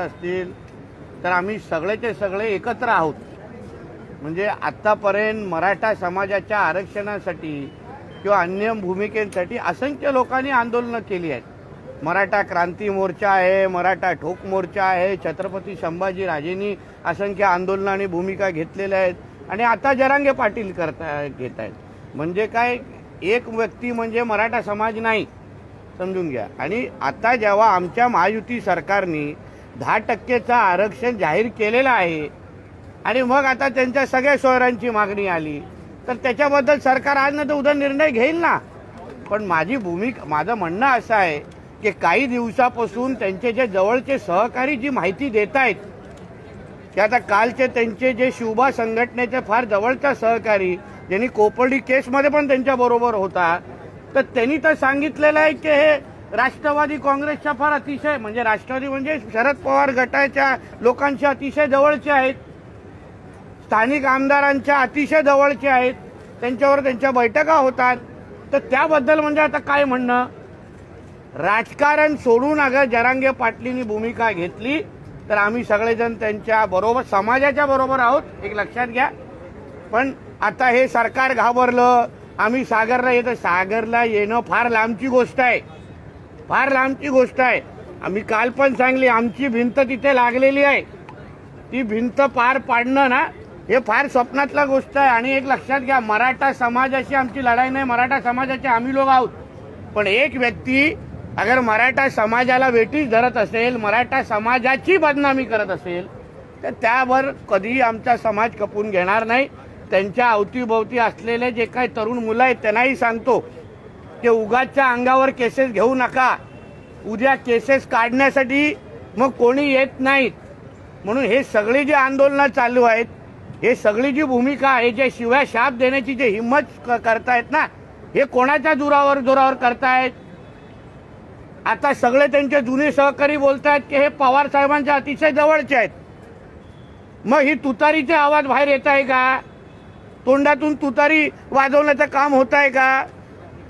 असतील तर आम्ही सगळेचे सगळे एकत्र आहोत. म्हणजे आत्तापर्यंत मराठा समाजाच्या आरक्षणासाठी किंवा अन्य भूमिकेसाठी असंख्य लोकांनी आंदोलनं केली आहेत. मराठा क्रांती मोर्चा आहे मराठा ठोक मोर्चा आहे छत्रपती संभाजी राजेंनी असंख्य आंदोलनं आणि भूमिका घेतलेल्या आहेत आणि आता जरांगे पाटील करता घेत आहेत. म्हणजे काय एक व्यक्ती म्हणजे मराठा समाज नाही समजून घ्या. आणि आता जेव्हा आमच्या महायुती सरकारनी दहा टक्केचं आरक्षण जाहीर केलेलं आहे. आणि मग आता त्यांच्या सगळ्या शहरांची मागणी आली. तर त्याच्याबद्दल सरकार आज ना तर उद्या निर्णय घेईल ना. पण माझी भूमिका माझं म्हणणं असं आहे की काही दिवसापासून त्यांचे जे जवळचे सहकारी जी माहिती देत आहेत की आता कालचे त्यांचे जे शिवबा संघटनेचे फार जवळचा सहकारी ज्यांनी कोपर्डी केसमध्ये पण त्यांच्याबरोबर होता तर त्यांनी तर सांगितलेलं आहे की हे राष्ट्रवादी काँग्रेसच्या फार अतिशय म्हणजे राष्ट्रवादी म्हणजे शरद पवार गटाच्या लोकांच्या अतिशय जवळचे आहेत. स्थानिक आमदारांच्या अतिशय जवळचे आहेत. त्यांच्यावर त्यांच्या बैठका होतात. तर त्याबद्दल म्हणजे आता काय म्हणणं? राजकारण सोडून अगं जरांगे पाटलींनी भूमिका घेतली तर आम्ही सगळेजण त्यांच्या बरोबर समाजाच्या बरोबर आहोत एक लक्षात घ्या. पण आता हे सरकार घाबरलं आम्ही सागरला येतं. सागरला येणं फार लांबची गोष्ट आहे. फार लांबची गोष्ट आहे. आम्ही काल पण सांगली आमची भिंत तिथे लागलेली आहे. ती भिंत पार पाडणं ना हे फार स्वप्नातला गोष्ट आहे. आणि एक लक्षात घ्या मराठा समाजाशी आमची लढाई नाही मराठा समाजाचे आम्ही लोक आहोत. पण एक व्यक्ती अगर मराठा समाजाला वेटीच धरत असेल मराठा समाजाची बदनामी करत असेल तर त्यावर कधीही आमचा समाज खपून घेणार नाही. त्यांच्या अवतीभोवती असलेले जे काही तरुण मुलं आहेत त्यांनाही सांगतो ते उगाच्या अंगावर केसेस घेऊ नका. उद्या केसेस काढण्यासाठी मग कोणी येत नाहीत. म्हणून हे सगळी जी आंदोलनं चालू आहेत हे सगळी जी भूमिका आहे जे शिव्या शाप देण्याची जे हिंमत क- करतायत ना हे कोणाच्या जोरावर जोरावर करतायत? आता सगळे त्यांचे जुने सहकारी बोलतायत की हे पवार साहेबांच्या अतिशय जवळचे आहेत. मग ही तुतारीचे आवाज बाहेर येत आहे का? तोंडातून तुतारी वाजवण्याचं काम होत आहे का?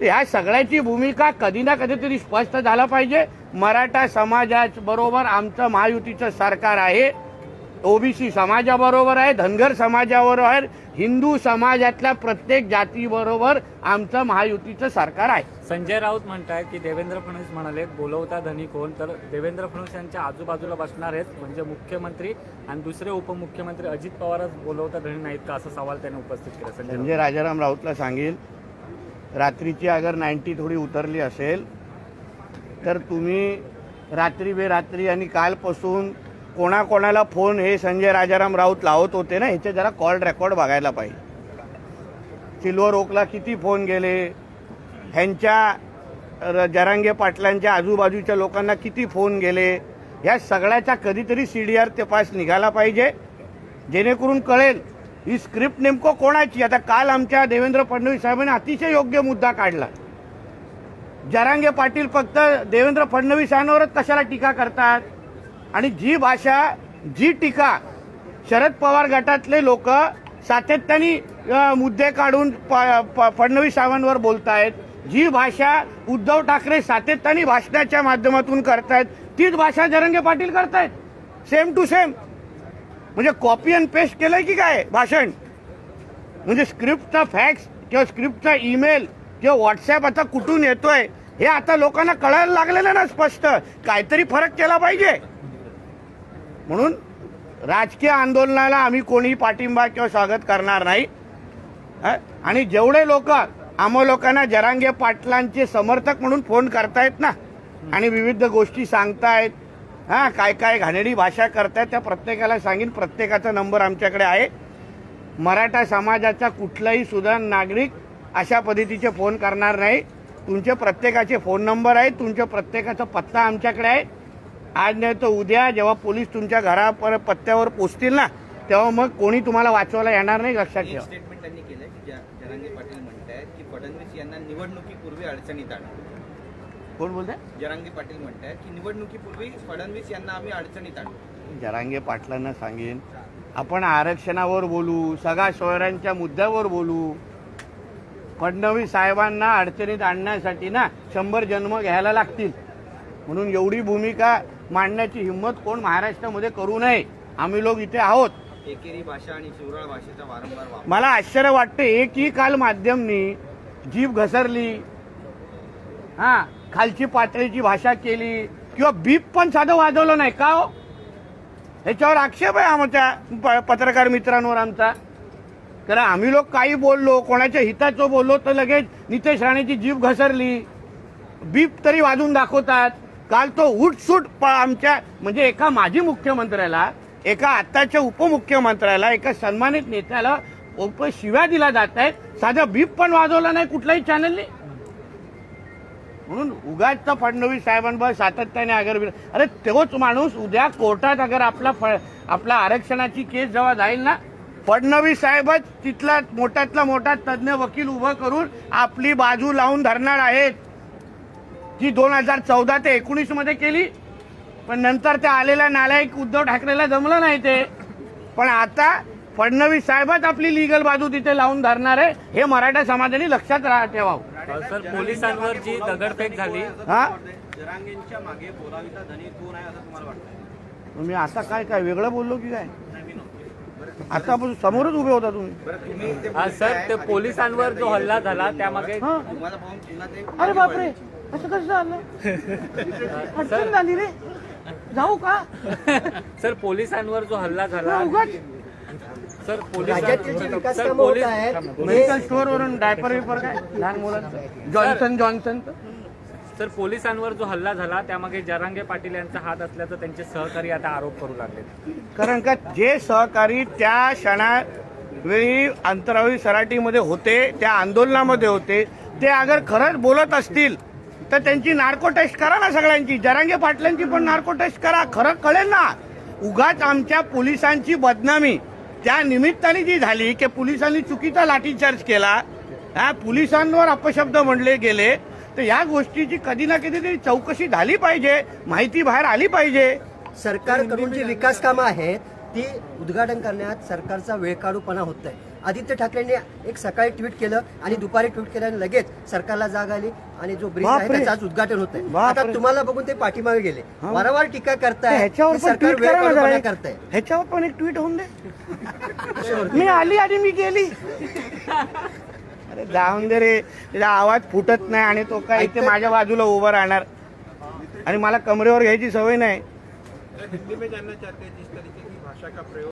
ह्या सगळ्याची भूमिका कधी ना कधीतरी स्पष्ट झालं पाहिजे. मराठा समाजाच बरोबर आमचं महायुतीचं सरकार आहे. ओबीसी समाजाबरोबर आहे धनगर समाजाबरोबर आहे हिंदू समाजातल्या प्रत्येक जातीबरोबर आमचं महायुतीचं सरकार आहे. संजय राऊत म्हणतायत की देवेंद्र फडणवीस म्हणाले बोलवता धनी कोण? तर देवेंद्र फडणवीस यांच्या आजूबाजूला बसणार आहेत म्हणजे मुख्यमंत्री आणि दुसरे उपमुख्यमंत्री अजित पवारच बोलवता धनी नाहीत का? असा सवाल त्यांनी उपस्थित केला. संजय राजाराम राऊतला सांगेल रात्रीची अगर नाईन्टी थोडी उतरली असेल तर तुम्ही रात्री बेरात्री आणि कालपासून कोणाकोणाला फोन हे संजय राजाराम राऊत लावत होते ना ह्याचे जरा कॉल रेकॉर्ड बघायला पाहिजे. सिल्वर ओकला किती फोन गेले? ह्यांच्या र- जरांगे पाटलांच्या आजूबाजूच्या लोकांना किती फोन गेले? ह्या सगळ्याचा कधीतरी सी डी आर तपास निघाला पाहिजे जेणेकरून कळेल ही स्क्रिप्ट नेमकं कोणाची? आता काल आमच्या देवेंद्र फडणवीस साहेबांनी अतिशय योग्य मुद्दा काढला. जरांगे पाटील फक्त देवेंद्र फडणवीस यांवरच कशाला टीका करतात? आणि जी भाषा जी टीका शरद पवार गटातले लोक सातत्याने मुद्दे काढून प- फडणवीस साहेबांवर बोलतायत जी भाषा उद्धव ठाकरे सातत्याने भाषणाच्या माध्यमातून करतायत तीच भाषा जरंगे पाटील करतायत. सेम टू सेम म्हणजे कॉपी अँड पेस्ट केलंय की काय? भाषण. म्हणजे स्क्रिप्टचा फॅक्स किंवा स्क्रिप्टचा ईमेल किंवा व्हॉट्सॲप आता कुठून येतोय हे आता लोकांना कळायला लागलेलं ना स्पष्ट. काहीतरी फरक केला पाहिजे. म्हणून राजकीय आंदोलनाला आम्ही कोणीही पाठिंबा किंवा स्वागत करणार नाही. आणि जेवढे लोक आम्हा लोकांना जरांगे पाटलांचे समर्थक म्हणून फोन करतायत ना आणि विविध गोष्टी सांगतायत हां काय काय घाणेडी भाषा करतायत त्या प्रत्येकाला सांगेन. प्रत्येकाचा नंबर आमच्याकडे आहे. मराठा समाजाचा कुठलाही सुद्धा नागरिक अशा पद्धतीचे फोन करणार नाही. तुमचे प्रत्येकाचे फोन नंबर आहे तुमच्या प्रत्येकाचा पत्ता आमच्याकडे आहे. आज नाही तर उद्या जेव्हा पोलीस तुमच्या घरापर पत्त्यावर पोचतील ना तेव्हा मग कोणी तुम्हाला वाचवायला येणार नाही लक्षात ठेवा. स्टेटमेंट त्यांनी केलं की जरांगे पाटील की फडणवीस यांना निवडणुकीपूर्वी अडचणीत आणा. कोण बोलतंय? जरांगे पाटील की निवडणुकीपूर्वी फडणवीस यांना आम्ही अडचणीत आणू जरांगे पाटलांना सांगेन. आपण आरक्षणावर बोलू सगळ्या शहरांच्या मुद्द्यावर बोलू. फडणवीस साहेबांना अडचणीत आणण्यासाठी ना शंभर जन्म घ्यायला लागतील. म्हणून एवढी भूमिका मांडण्याची हिंमत कोण महाराष्ट्रामध्ये करू नये आम्ही लोक इथे आहोत. एकेरी भाषा आणि शिवराळ भाषेचा वारंवार मला आश्चर्य वाटते एकही काल माध्यमनी जीभ घसरली हा खालची पातळीची भाषा केली किंवा बीप पण साधं वाजवलं नाही का हो? ह्याच्यावर आक्षेप आहे आमच्या प- पत्रकार मित्रांवर आमचा. कारण आम्ही लोक काही बोललो कोणाच्या हिताचं बोललो तर लगेच नितेश राणेची जीभ घसरली. बीप तरी वाजून दाखवतात. काल तो उठसूट प- आमच्या म्हणजे एका माजी मुख्यमंत्र्याला एका आत्ताच्या उपमुख्यमंत्र्याला एका सन्मानित नेत्याला उप शिव्या दिला जात आहेत. साधा बीप पण वाजवला नाही कुठल्याही चॅनलने म्हणून उगाच तर फडणवीस साहेबांवर सातत्याने अगर अरे तोच माणूस उद्या कोर्टात अगर आपला फ- आपला आरक्षणाची केस जेव्हा जाईल ना फडणवीस साहेबच तिथला मोठ्यातला मोठा तज्ज्ञ वकील उभं करून आपली बाजू लावून धरणार आहेत. जी दोन हजार चौदा ते एकोणीसमध्ये केली पण नंतर त्या आलेल्या नालायक उद्धव ठाकरेला जमलं नाही ते. पण आता फडणवीस साहेबच आपली लिगल बाजू तिथे लावून धरणार आहे हे मराठा समाजाने लक्षात राहा ठेवावं. सर पोलिसांवर जी दगडफेक झाली हा? जरांगेंच्या मागे बोलाविता धनी कोण आहे असं तुम्हाला वाटतं मी आता काय काय वेगळं बोललो की काय? आता आपण समोरच उभे होता तुम्ही. तुम्ही ते हा सर ते पोलिसांवर जो हल्ला झाला त्यामागे हा? तुम्हाला पाहून पुन्हा ते अरे बापरे असं कसं झालं? अडचण झाली रे. जाऊ का? सर पोलिसांवर जो हल्ला झाला उगाच सर राज्यातील जी विकास सर कामं होत पोलीस आहेत मेडिकल स्टोअर वरून डायपर विपर काय? लहान मुलांचं. जॉन्सन जॉन्सन सर पोलिसांवर जो हल्ला झाला त्यामागे जरांगे पाटील यांचा हात असल्याचं त्यांचे सहकारी आता आरोप करू लागले कारण का जे सहकारी त्या क्षणावेळी अंतराळी सराटीमध्ये होते त्या आंदोलनामध्ये होते ते अगर खरंच बोलत असतील तर त्यांची नार्को टेस्ट करा ना सगळ्यांची. जरांगे पाटलांची पण नार्को टेस्ट करा. खरं कळेल ना. उगाच आमच्या पोलिसांची बदनामी. त्या निमित्ताने जी झाली की पोलिसांनी चुकीचा लाठीचार्ज केला हा पोलिसांवर अपशब्द म्हणले गेले तर या गोष्टीची कधी ना कधीतरी चौकशी झाली पाहिजे माहिती बाहेर आली पाहिजे. सरकारकडून जी विकास कामं आहेत ती उद्घाटन करण्यात सरकारचा वेळकाढूपणा होत आहे आदित्य ठाकरेंनी एक सकाळी ट्विट केलं आणि दुपारी ट्विट केल्याने लगेच सरकारला जाग आली आणि जो ब्रिज आहे. त्याचं आज उद्घाटन होत आहे. आता तुम्हाला बघून ते पाठीमागे गेले. वारंवार टीका करताय ह्याच्यावर सरकार जरा करताय. एक. ह्याच्यावर पण एक ट्विट होऊन दे. मी आली आणि मी गेली. अरे जाऊन दे रे. त्याचा आवाज फुटत नाही आणि तो काय इथे माझ्या बाजूला उभा राहणार. आणि मला कमरेवर घ्यायची सवय नाही. हिंदी में जानना